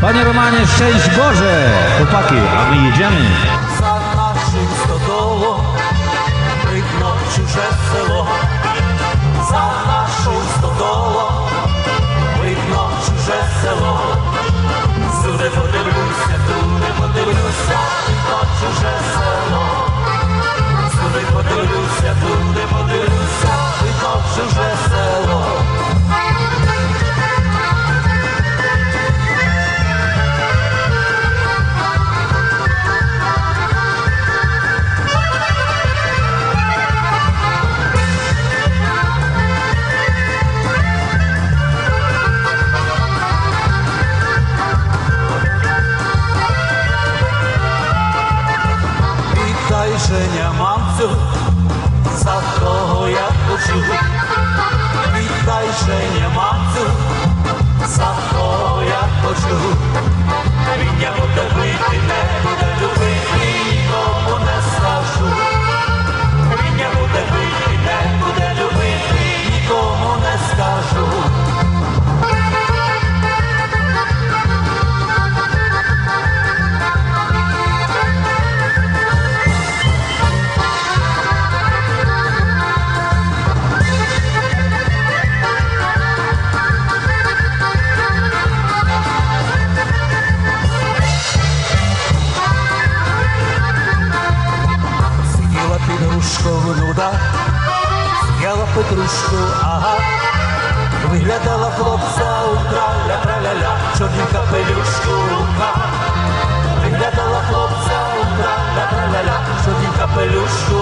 Panie Romanie, szczęść Boże! Chłopaki, a my jedziemy. wrażenia mam cud Za to ja poczuł Witaj, że nie mam cud петрушку, ага, виглядала хлопця у траля, траля-ля, чорнім капелюшку, ха. Виглядала хлопця у траля, траля-ля, чорнім капелюшку,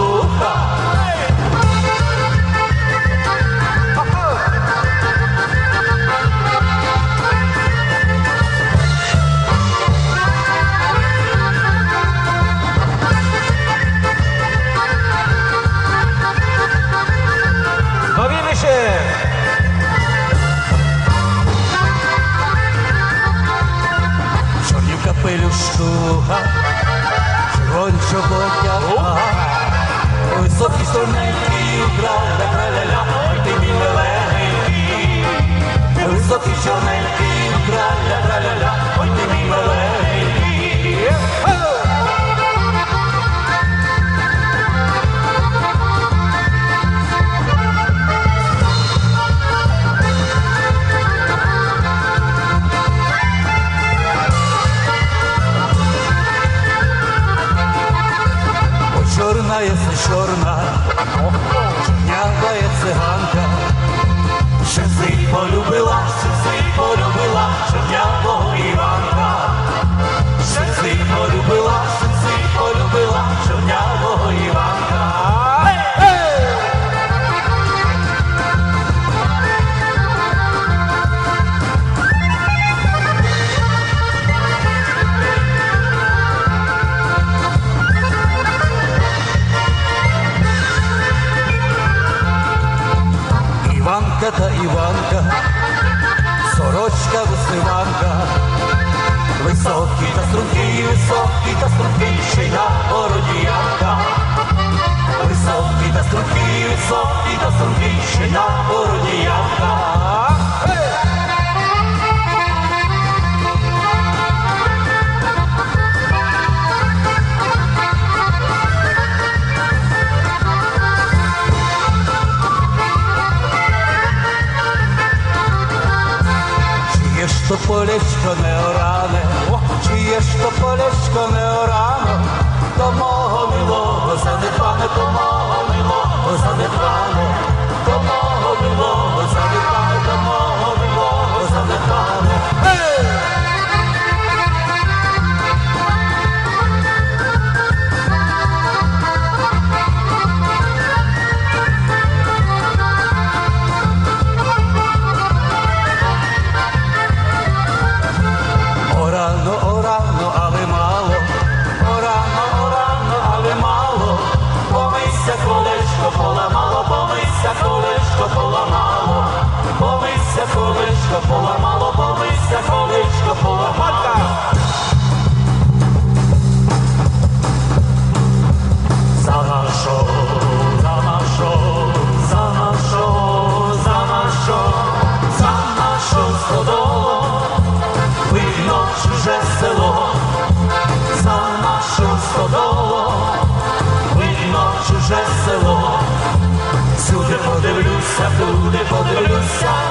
Га, червоні чоботя. Високі соненькі, траля, траля-ля, ой ти мій миленький. Високі чорненькі, траля, траля-ля, чорна це чорна, чорнява є циганка. Шерси полюбила, шерси полюбила, чорнявого Іванка та Іванка, сорочка вишиванка, високі та струнки, високі та струнки, шия бородіянка. Високі та струнки, високі та струнки, шия бородіянка. Полечко не оране, чиє ж то полечко не оране, до мого милого занедбане, до мого милого занедбане, до мого милого количко поламало, полиця, количко поламало. За нашого, за нашого, за нашого, за нашого, за нашу стодолу, видно чуже село, за нашого стодолу, видно чуже село. Сюди подивлюся, туди подивлюся.